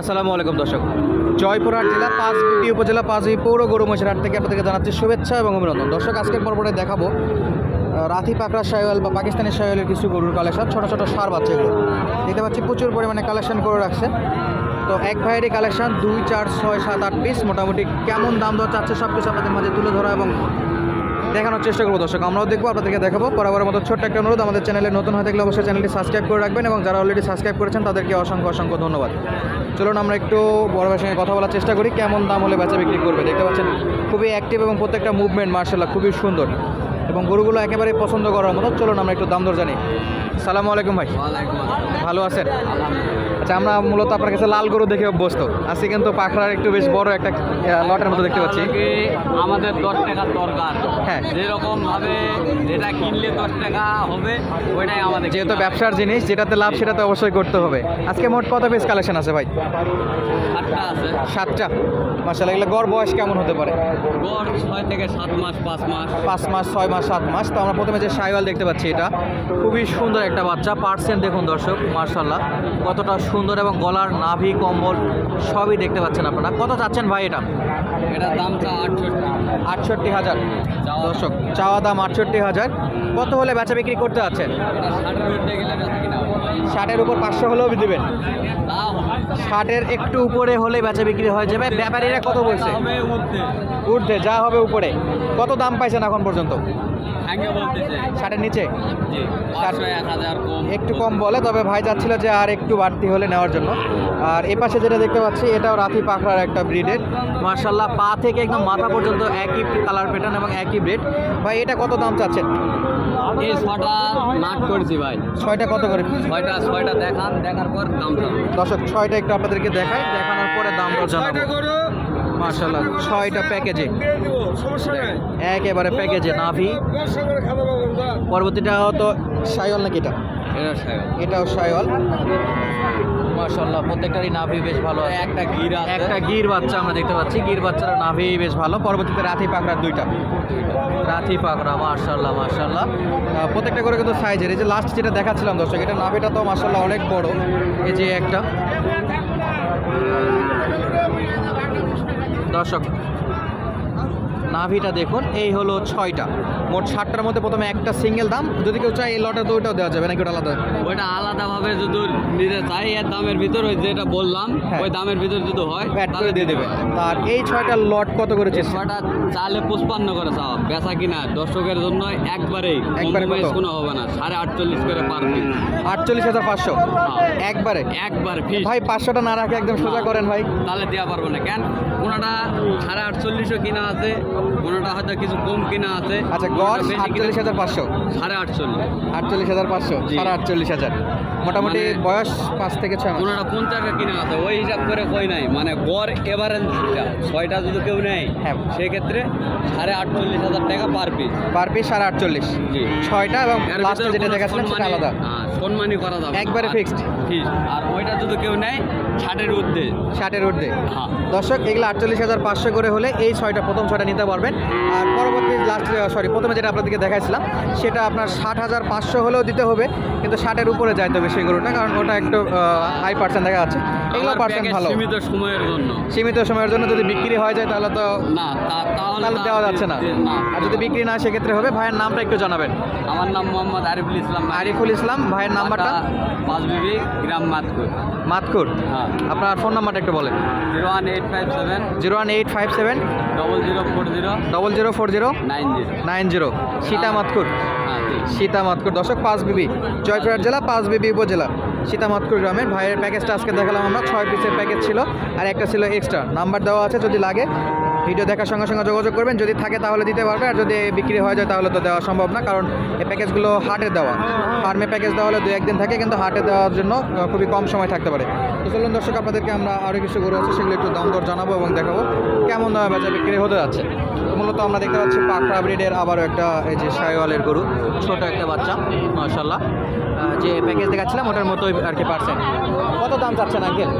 আসসালামু আলাইকুম দর্শক। জয়পুরহাট জেলা পাঁচবিবি উপজেলা পাঁচবি পৌর গরু মহিষের হাট থেকে আপনাদেরকে জানাচ্ছি শুভেচ্ছা এবং অভিনন্দন। দর্শক, আজকের পর্বতে দেখাবো। রাথি, পাকড়া শায়ল বা পাকিস্তানি শায়লের কিছু গরুর কালেকশন, ছোটো ছোটো সার বাচ্চা এগুলো। দেখতে পাচ্ছি প্রচুর পরিমাণে কালেকশন করে রাখছে। তো এক ভাইয়েরই কালেকশন, দুই, চার, ছয়, সাত, আট পিস মোটামুটি কেমন দাম দর চাচ্ছে সব কিছু আপনাদের মাঝে তুলে ধরা এবং দেখানোর চেষ্টা করব দর্শক। আমরাও দেখব আপনাদেরকে দেখাবো। বরাবরের মতো ছোট্ট একটা অনুরোধ আমাদের চ্যানেলে নতুন হয়ে থাকলে অবশ্যই চ্যানেলটি সাবস্ক্রাইব করে রাখবেন এবং যারা অলরেডি সাবস্ক্রাইব করেছেন তাদেরকে অসংখ্য অসংখ্য ধন্যবাদ। চলুন আমরা একটু বড় ভাইয়ের সঙ্গে কথা বলার চেষ্টা করি। কেমন দাম হলে বেচা বিক্রি করবে? দেখতে পাচ্ছেন খুবই অ্যাক্টিভ এবং প্রত্যেকটা মুভমেন্ট মার্শাল্লাহ খুবই সুন্দর। এবং গরুগুলো একেবারে পছন্দ করার মতো। চলুন আমরা একটু দাম দর জানি। সালামু আলাইকুম ভাই। ভালো আছেন? আচ্ছা আমরা মূলত আপনার কাছে লাল গরু দেখে অভ্যস্ত। আজকে কিন্তু পাখড়ার একটু বেশ বড় একটা লটের মতো দেখতে পাচ্ছি। আমাদের দশ টাকার দরকার। হ্যাঁ। যেরকম ভাবে যেটা কিনলে দশ টাকা হবে ওইটাই আমাদের যেহেতু ব্যবসার জিনিস যেটাতে লাভ সেটাতে অবশ্যই করতে হবে। আজকে মোট কত পিস কালেকশন আছে ভাই? সাতটা আছে। সাতটা। মাসাল্লাহ এগুলো গড় বয়স কেমন হতে পারে? গড় ছয় থেকে সাত মাস পাঁচ মাস। পাঁচ মাস ছয় মাস সাত মাস। তো আমরা প্রথমে যে সাইওয়াল দেখতে পাচ্ছি এটা খুবই সুন্দর একটা বাচ্চা পার্সেন্ট দেখুন দর্শক মার্শাল্লাহ কতটা সুন্দর এবং গলার নাভি কম্বল সবই দেখতে পাচ্ছেন আপনারা। কত চাচ্ছেন ভাই এটা? এটার দাম আটষট্টি। হাজার। দর্শক চাওয়া দাম আটষট্টি হাজার। কত হলে বেচা বিক্রি করতে আছেন? ষাটের উপর পাঁচশো হলেও দিবেন। ষাটের একটু উপরে হলে বেচা বিক্রি হয়ে যাবে। ব্যাপারীরা কত বলছে? উঠতে যা হবে উপরে। কত দাম পাইছেন এখন পর্যন্ত? ষাটের নিচে? একটু কম বলে তবে ভাই যাচ্ছিল যে আর একটু বাড়তি হলে নেওয়ার জন্য। আর এ পাশে যেটা দেখতে পাচ্ছি এটাও রাতি পাখড়ার একটা ব্রিডের মার্শাল্লাহ পা থেকে একদম মাথা পর্যন্ত একই কালার প্যাটার্ন এবং একই ব্রিড ভাই এটা কত দাম চাচ্ছেন? এই ছটা নাট করেছি ভাই। ছয়টা কত করে? ছয়টা ছয়টা দেখান দেখার পর দাম দর্শক ছয়টা একটু আপনাদেরকে দেখাই দেখানোর পরে দাম দর জানাব। মার্শাল্লাহ ছয়টা প্যাকেজে একেবারে প্যাকেজে নাভি। পরবর্তীটা তো সায়ল নাকি এটা? এটা এটাও সাইওয়াল মার্শাল্লাহ প্রত্যেকটারই নাভি বেশ ভালো আছে। একটা গির আছে। একটা গির বাচ্চা আমরা দেখতে পাচ্ছি। গির বাচ্চারা নাভি বেশ ভালো। পরবর্তীতে রাথি পাকড়া দুইটা। রাথি পাকড়া মাশাল্লাহ মাশাল্লাহ প্রত্যেকটা করে কিন্তু সাইজের এই যে লাস্ট যেটা দেখাচ্ছিলাম দর্শক এটা নাভিটা তো মাশাল্লাহ অনেক বড়। এই যে একটা। দর্শক নাভিটা দেখুন এই হলো ছয়টা। মোট ষাটটার মধ্যে প্রথমে একটা সিঙ্গেল দাম। যদি কেউ চায় এই লটে তো ওইটাও দেওয়া যাবে নাকি ওটা আলাদা? ওইটা আলাদাভাবে যদি নিতে চাই এর দামের ভিতর ওই যেটা বললাম হ্যাঁ। ওই দামের ভিতর যদি হয় তাহলে দিয়ে দেবে। আর এই ছয়টা লট কত করেছে ছয়টা চালে পুষ্পান্ন করে চাওয়া। বেচা কিনা দর্শকের জন্য একবারেই একবারে কোনো হবে না সাড়ে আটচল্লিশ করে পার আটচল্লিশ হাজার পাঁচশো? একবারে? একবার ফিস ভাই পাঁচশোটা না রাখে একদম সোজা করেন ভাই। তাহলে দেওয়া পারব না। কেন? কোনোটা সাড়ে আটচল্লিশও কিনা আছে কোনোটা হয়তো কিছু কম কিনা আছে। আচ্ছা গড় আটচল্লিশ হাজার পাঁচশো। সাড়ে আটচল্লিশ। আটচল্লিশ হাজার পাঁচশো সাড়ে আটচল্লিশ হাজার। মোটামুটি মানে- বয়স পাঁচ থেকে ছয় কোনোটা পঞ্চাশ কিনা আছে ওই হিসাব করে কই নাই। মানে গড় এবারে ছয়টা যদি কেউ নেয় হ্যাঁ। সেক্ষেত্রে সাড়ে আটচল্লিশ হাজার টাকা পার পিস পার পিস সাড়ে আটচল্লিশ। জি। ছয়টা এবং লাস্টে যেটা সেটা আলাদা। হ্যাঁ, সম্মানী করা যাবে একবারে fixed? ফিক্সড আর ওইটা যদি কেউ নেয় ষাটের ঊর্ধ্বে। ষাটের ঊর্ধ্বে। হ্যাঁ। দর্শক এগুলো আটচল্লিশ হাজার পাঁচশো করে হলে এই ছয়টা প্রথম ছয়টা নিতে পারবেন। আর পরবর্তী লাস্ট সরি প্রথমে যেটা আপনাদেরকে দেখাইছিলাম সেটা আপনার ষাট হাজার পাঁচশো হলেও দিতে হবে কিন্তু ষাটের উপরে যাইতে হবে সেই গরুটা কারণ ওটা একটু হাই পার্সেন্ট দেখা যাচ্ছে। এগুলো পার্সেন্ট ভালো। সীমিত সময়ের জন্য। সীমিত সময়ের জন্য যদি বিক্রি হয়ে যায় তাহলে তো না তাহলে দেওয়া যাচ্ছে না। না। আর যদি বিক্রি না সেক্ষেত্রে হবে। ভাইয়ের নামটা একটু জানাবেন। আমার নাম মোহাম্মদ আরিফুল ইসলাম। আরিফুল ইসলাম ভাইয়ের নাম্বারটা? পাঁচ বিবি গ্রাম মাতকুর। মাতকুর। হ্যাঁ। আপনার ফোন নাম্বারটা একটু বলেন। Zero one eight five seven. Zero one eight five seven. Double zero four zero double zero four zero nine zero nine zero Sita Matkur. হ্যাঁ। সীতা মাতকুর। দশক পাঁচ বিবি। জয়পুরহাট জেলা পাঁচ বিবি উপজেলা। সীতা মাতকুর গ্রামের ভাইয়ের প্যাকেজটা আজকে দেখালাম আমরা। ছয় পিসের প্যাকেজ ছিল আর একটা ছিল এক্সট্রা নাম্বার দেওয়া আছে যদি লাগে ভিডিও দেখার সঙ্গে সঙ্গে যোগাযোগ করবেন। যদি থাকে তাহলে দিতে পারবে। আর যদি বিক্রি হয়ে যায় তাহলে তো দেওয়া সম্ভব না কারণ এই প্যাকেজগুলো হাটে দেওয়া। ফার্মে প্যাকেজ দেওয়া হলে দু একদিন থাকে কিন্তু হাটে দেওয়ার জন্য খুবই কম সময় থাকতে পারে। তো চলুন দর্শক আপনাদেরকে আমরা আরও কিছু গরু আছে সেগুলো একটু দাম দর জানাব এবং দেখাবো কেমন দামে বেচা বিক্রি হতে যাচ্ছে। মূলত আমরা দেখতে পাচ্ছি পাকড়া ব্রিডের আবারও একটা এই যে সাইওয়ালের গরু ছোট একটা বাচ্চা মাশাল্লাহ আহ, যে প্যাকেজ দেখাচ্ছিলাম ওটার মতোই আর কি পারছেন কত দাম চাচ্ছেন আঙ্কেল?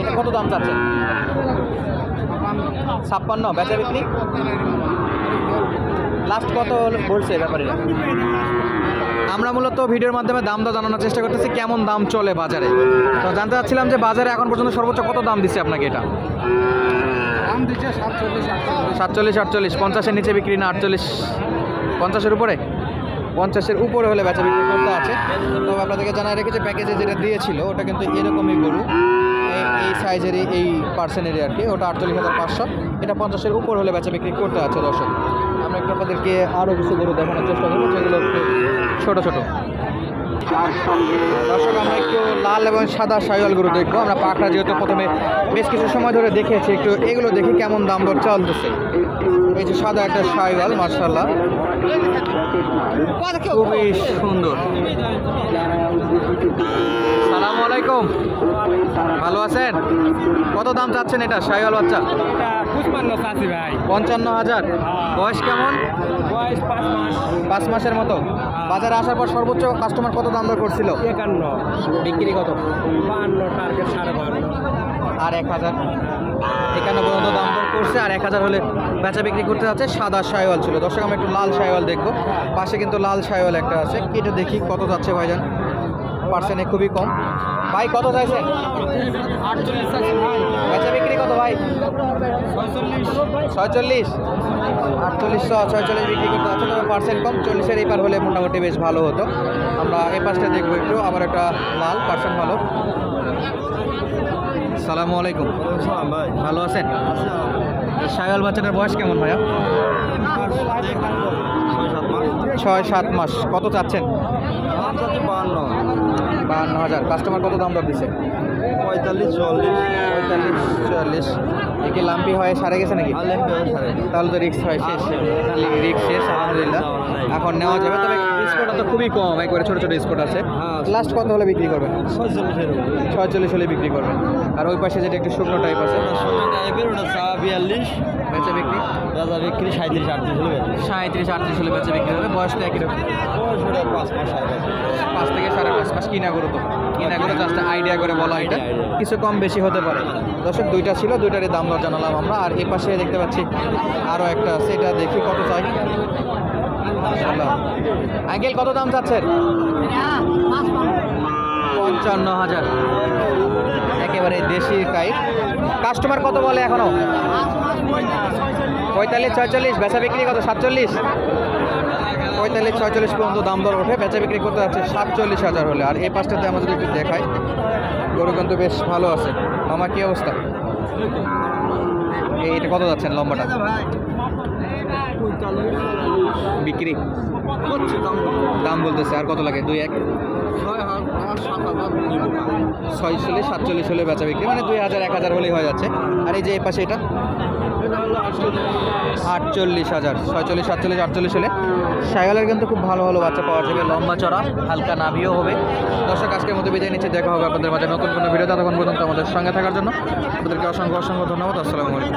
এটা কত দাম চাচ্ছেন? ছাপ্পান্ন বেচা বিক্রি? লাস্ট কত বলছে ব্যাপারীরা আমরা মূলত ভিডিওর মাধ্যমে দাম দর জানানোর চেষ্টা করতেছি কেমন দাম চলে বাজারে। তো জানতে চাচ্ছিলাম যে বাজারে এখন পর্যন্ত সর্বোচ্চ কত দাম দিচ্ছে আপনাকে এটা? সাতচল্লিশ আটচল্লিশ। সাতচল্লিশ আটচল্লিশ পঞ্চাশের নিচে বিক্রি না আটচল্লিশ পঞ্চাশের উপরে? পঞ্চাশের উপরে হলে বেচা বিক্রি করতে আছে। তবে আপনাদেরকে জানাই রেখেছে প্যাকেজে যেটা দিয়েছিল ওটা কিন্তু এরকমই গরু। এই- এই সাইজেরই এই পার্সেনেরই আর কি। ওটা আটচল্লিশ হাজার পাঁচশো। এটা পঞ্চাশের উপর হলে বেচা বিক্রি করতে আছে দর্শক। আমরা একটু আপনাদেরকে আরও কিছু গরু দেখানোর চেষ্টা করব যেগুলো একটু ছোটো ছোটো। দর্শক আমরা একটু লাল এবং সাদা সাইওয়াল গরু দেখব। আমরা পাকড়া যেহেতু প্রথমে বেশ কিছু সময় ধরে দেখেছি একটু এগুলো দেখি কেমন দাম দর চলতেছে। এই যে সাদা একটা সাইওয়াল মার্শাল্লাহ খুবই সুন্দর। আলাইকুম। ভালো আছেন? কত দাম চাচ্ছেন এটা সাইওয়াল বাচ্চা? ভাই। পঞ্চান্ন হাজার। বয়স কেমন? বয়স পাঁচ মাস। পাঁচ মাসের মতো। বাজারে আসার পর সর্বোচ্চ কাস্টমার কত দাম দর করছিল? একান্ন। বিক্রি কত? টার্গেট সাড়ে আর এক হাজার। এখানে পর্যন্ত দাম দর করছে আর এক হাজার হলে বেচা বিক্রি করতে যাচ্ছে সাদা সাইওয়াল ছিল। দর্শক আমরা একটু লাল সাইওয়াল দেখব। পাশে কিন্তু লাল সাইওয়াল একটা আছে। কেটে দেখি কত যাচ্ছে ভাইজান। পার্সেন্টে খুবই কম। ভাই কত চাইছেন? বেচা বিক্রি কত ভাই? ছয়চল্লিশ। আটচল্লিশশো ছয়চল্লিশ বিক্রি করতে যাচ্ছে তবে পার্সেন্ট কম চল্লিশের এই পার হলে মোটামুটি বেশ ভালো হতো। আমরা এই পাশটা দেখব একটু আবার একটা লাল পার্সেন্ট ভালো। সালামু আলাইকুম। ভাই। ভালো আছেন? সায়াল বাচ্চাটার বয়স কেমন ভাইয়া? ছয় সাত মাস। কত চাচ্ছেন? বান্ন বাহান্ন হাজার। কাস্টমার কত দাম দর দিছে? পঁয়তাল্লিশ চল্লিশ পঁয়তাল্লিশ চুয়াল্লিশ। একে লাম্পি হয়ে সারে গেছে নাকি? তাহলে তো রিক্স হয় শেষ। রিক্স শেষ আলহামদুলিল্লাহ। এখন নেওয়া যাবে। তবে স্কোরটা তো খুবই কম। একবারে ছোটো ছোটো স্কোর আছে। হ্যাঁ। লাস্ট কত হলে বিক্রি করবেন? ছয়চল্লিশ হলে বিক্রি করবেন। আর ওই পাশে যেটা একটু শুকনো টাইপ আছে? টাইপের ওটা চা বিয়াল্লিশ। বেচা বিক্রি? রাজা বিক্রি সাঁত্রিশ আটত্রিশ হলে সাঁত্রিশ আটত্রিশ হলে বেচা বিক্রি হবে। বয়স তো একই রকম। বয়স পাঁচ মাস সাড়ে পাঁচ পাঁচ থেকে সাড়ে পাঁচ মাস কিনা করো তো। কিনা করে আইডিয়া করে বলা এটা. কিছু কম বেশি হতে পারে। দর্শক, দুইটা ছিল, দুইটারই দাম দর জানালাম আমরা। আর এই পাশে দেখতে পাচ্ছি আরও একটা এটা দেখি কত চাই। আঙ্কেল, কত দাম চাচ্ছেন? পঞ্চান্ন হাজার। একেবারে দেশি কাই কাস্টমার কত বলে এখনও? পঁয়তাল্লিশ ছয়চল্লিশ বেচা বিক্রি কত? সাতচল্লিশ? পঁয়তাল্লিশ ছয়চল্লিশ পর্যন্ত দাম দর ওঠে। বেচা বিক্রি করতে যাচ্ছে সাতচল্লিশ হাজার হলে। আর এই পাশটাতে আমরা যদি একটু দেখাই গরু কিন্তু বেশ ভালো আছে। আমার কি অবস্থা? এই এটা কত যাচ্ছেন লম্বাটা? বিক্রি? দাম বলতেছে। আর কত লাগে? দুই এক? ছয়চল্লিশ সাতচল্লিশ হলে বেচা বিক্রি। মানে দুই হাজার এক হাজার হলেই হয়ে যাচ্ছে। আর এই যে এই পাশে এটা? আটচল্লিশ। হাজার। ছয়চল্লিশ সাতচল্লিশ আটচল্লিশ হলে সাইকেলের কিন্তু খুব ভালো ভালো বাচ্চা পাওয়া যাবে। লম্বা চড়া হালকা নাভিও হবে। দর্শক আজকের মতো বিদায় নিচ্ছে। দেখা হবে আপনাদের মাঝে নতুন কোনো ভিডিও ততক্ষণ পর্যন্ত আমাদের সঙ্গে থাকার জন্য আপনাদেরকে অসংখ্য অসংখ্য ধন্যবাদ। আসসালামু আলাইকুম।